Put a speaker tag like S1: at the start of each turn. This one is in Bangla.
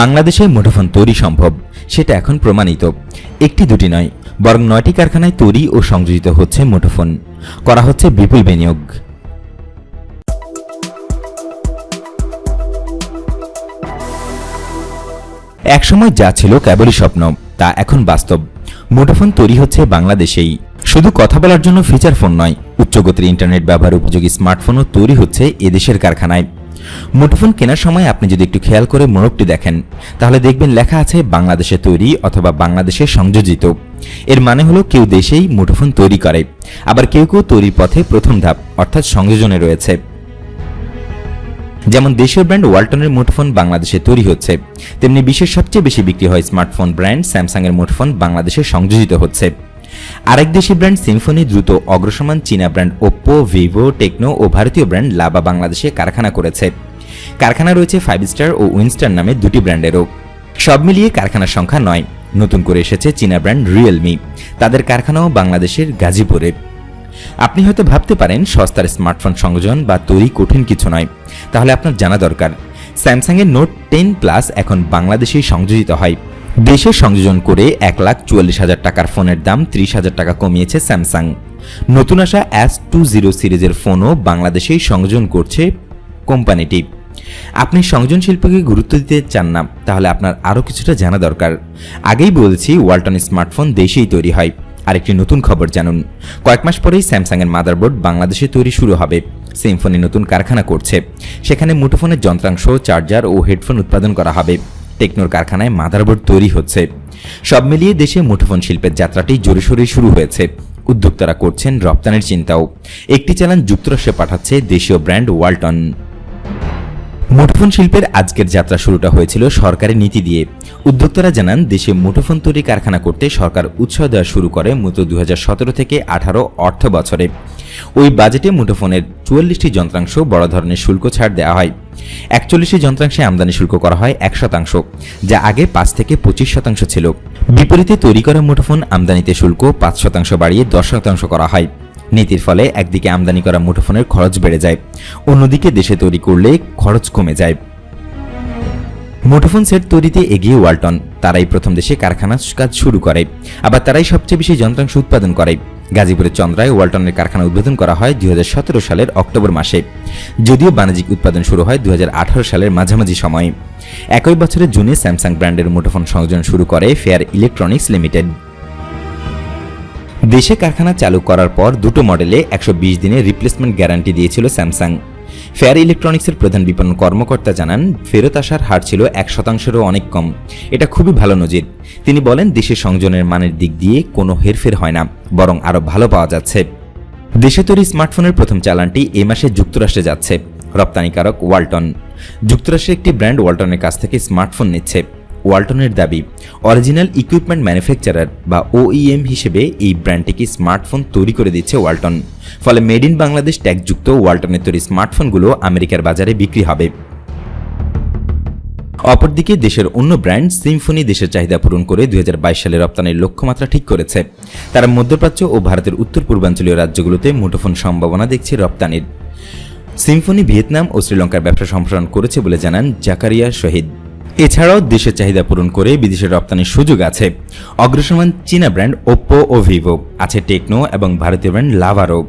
S1: বাংলাদেশে মুঠোফোন তৈরি সম্ভব, সেটা এখন প্রমাণিত। একটি দুটি নয়, বরং নয়টি কারখানায় তৈরি ও সংযোজিত হচ্ছে মুঠোফোন। করা হচ্ছে বিপুল বিনিয়োগ। একসময় যা ছিল কেবলই স্বপ্ন, তা এখন বাস্তব। মুঠোফোন তৈরি হচ্ছে বাংলাদেশেই। শুধু কথা বলার জন্য ফিচার ফোন নয়, উচ্চগতির ইন্টারনেট ব্যবহার উপযোগী স্মার্টফোনও তৈরি হচ্ছে এদেশের কারখানায়। মুঠোফোন কেনার সময় আপনি যদি একটু খেয়াল করে মোড়কটি দেখেন, তাহলে দেখবেন লেখা আছে বাংলাদেশে তৈরি অথবা বাংলাদেশে সংযোজিত। এর মানে হলো কেউ দেশেই মুঠোফোন তৈরি করে, আবার কেউ কেউ তৈরির পথে প্রথম ধাপ, অর্থাৎ সংযোজনে রয়েছে। যেমন দেশীয় ব্র্যান্ড ওয়ালটনের মুঠোফোন বাংলাদেশে তৈরি হচ্ছে, তেমনি বিশ্বের সবচেয়ে বেশি বিক্রি হয় স্মার্টফোন ব্র্যান্ড স্যামসাংয়ের মুঠোফোন বাংলাদেশে সংযোজিত হচ্ছে। আরেক দেশি ব্র্যান্ড সিম্ফনি দ্রুত অগ্রসমান চীনা ব্র্যান্ড ওপ্পো, ভিভো, টেকনো ও ভারতীয় ব্র্যান্ড লাবা বাংলাদেশে কারখানা করেছে। কারখানা রয়েছে ফাইভ স্টার ও উইনস্টার নামে দুটি ব্র্যান্ডেরও। সব মিলিয়ে কারখানার সংখ্যা নয়। নতুন করে এসেছে চীনা ব্র্যান্ড রিয়েলমি। তাদের কারখানাও বাংলাদেশের গাজীপুরে। আপনি হয়তো ভাবতে পারেন, সস্তার স্মার্টফোন সংযোজন বা তৈরি কঠিন কিছু নয়। তাহলে আপনার জানা দরকার। স্যামসাংয়ের নোট টেন প্লাস এখন বাংলাদেশেই সংযোজিত হয়। দেশে সংযোজন করে এক লাখ চুয়াল্লিশ হাজার টাকার ফোনের দাম ত্রিশ হাজার টাকা কমিয়েছে স্যামসাং। নতুন আসা অ্যাস টু জিরো সিরিজের ফোনও বাংলাদেশেই সংযোজন করছে কোম্পানিটি। আপনি সংযোজন শিল্পকে গুরুত্ব দিতে চান না, তাহলে আপনার আরও কিছুটা জানা দরকার। আগেই বলছি, ওয়ালটন স্মার্টফোন দেশেই তৈরি হয়। আরেকটি নতুন খবর জানুন। কয়েক মাস পরেই স্যামসাংয়ের মাদারবোর্ড বাংলাদেশে তৈরি শুরু হবে। সিম্ফনি নতুন কারখানা করছে। সেখানে মুঠোফোনের যন্ত্রাংশ চার্জার ও হেডফোন উৎপাদন করা হবে। টেকনোর কারখানায় মাদারবোর্ড তৈরি হচ্ছে। সব মিলিয়ে দেশে মুঠোফোন শিল্পের যাত্রাটি জোরে শুরু হয়েছে। উদ্যোক্তারা করছেন রপ্তানির চিন্তাও। একটি চ্যালেঞ্জ যুক্তরাষ্ট্রে পাঠাচ্ছে দেশীয় ব্র্যান্ড ওয়ালটন। মুঠোফোন শিল্পের আজকের যাত্রা শুরুটা হয়েছিল সরকারি নীতি দিয়ে। উদ্যোক্তারা জানান, দেশে মুঠোফোন তৈরি কারখানা করতে সরকার উৎসাহ দেওয়া শুরু করে মূলত দু হাজার সতেরো থেকে আঠারো অর্থ বছরে ওই বাজেটে মুঠোফোনের চুয়াল্লিশটি যন্ত্রাংশ বড় ধরনের শুল্ক ছাড় দেওয়া হয়। একচল্লিশটি যন্ত্রাংশে আমদানি শুল্ক করা হয় এক শতাংশ, যা আগে পাঁচ থেকে পঁচিশ শতাংশ ছিল। বিপরীতে তৈরি করা মুঠোফোন আমদানিতে শুল্ক পাঁচ শতাংশ বাড়িয়ে দশ শতাংশ করা হয়। নীতির ফলে একদিকে আমদানি করা মুঠোফোনের খরচ বেড়ে যায়, অন্যদিকে দেশে তৈরি করলে খরচ কমে যায়। মুঠোফোন সেট তৈরিতে এগিয়ে ওয়ালটন। তারাই প্রথম দেশে কারখানা কাজ শুরু করে, আবার তারাই সবচেয়ে বেশি যন্ত্রাংশ উৎপাদন করে। গাজীপুরের চন্দ্রায় ওয়ালটনের কারখানা উদ্বোধন করা হয় দু হাজার সতেরো সালের অক্টোবর মাসে। যদিও বাণিজ্যিক উৎপাদন শুরু হয় দু হাজার আঠারো সালের মাঝামাঝি সময়ে। একই বছরের জুনে স্যামসাং ব্র্যান্ডের মুঠোফোন সংযোজন শুরু করে ফেয়ার ইলেকট্রনিক্স লিমিটেড। দেশে কারখানা চালু করার পর দুটো মডেলে একশো দিনের রিপ্লেসমেন্ট গ্যারান্টি দিয়েছিল স্যামসাং। ফেয়ার ইলেকট্রনিক্সের প্রধান বিপণন কর্মকর্তা জানান, ফেরত আসার হার ছিল এক শতাংশেরও অনেক কম। এটা খুবই ভালো নজির। তিনি বলেন, দেশের সংযোজনের মানের দিক দিয়ে কোনো হেরফের হয় না, বরং আরও ভালো পাওয়া যাচ্ছে। দেশে তৈরি স্মার্টফোনের প্রথম চালানটি এ মাসে যুক্তরাষ্ট্রে যাচ্ছে, রপ্তানিকারক ওয়ালটন। যুক্তরাষ্ট্রের একটি ব্র্যান্ড ওয়ালটনের কাছ থেকে স্মার্টফোন নিচ্ছে। ওয়ালটনের দাবি, অরিজিনাল ইকুইপমেন্ট ম্যানুফ্যাকচারার বা ওইএম হিসেবে এই ব্র্যান্ডটিকে স্মার্টফোন তৈরি করে দিচ্ছে ওয়ালটন। ফলে মেড ইন বাংলাদেশ ট্যাগযুক্ত ওয়ালটনের তৈরি স্মার্টফোনগুলো আমেরিকার বাজারে বিক্রি হবে। অপরদিকে দেশের অন্য ব্র্যান্ড সিম্ফনি দেশের চাহিদা পূরণ করে দুই হাজার বাইশ সালে রপ্তানির লক্ষ্যমাত্রা ঠিক করেছে। তারা মধ্যপ্রাচ্য ও ভারতের উত্তর পূর্বাঞ্চলীয় রাজ্যগুলোতে মুঠোফোন সম্ভাবনা দেখছে রপ্তানির। সিম্ফনি ভিয়েতনাম ও শ্রীলঙ্কার ব্যবসা সম্প্রসারণ করেছে বলে জানান জাকারিয়া শহীদ। এছাড়াও দেশের চাহিদা পূরণ করে বিদেশে রপ্তানির সুযোগ আছে। অগ্রসমান চীনা ব্র্যান্ড ওপ্পো ও ভিভো আছে টেকনো এবং ভারতীয় ব্র্যান্ড লাভারও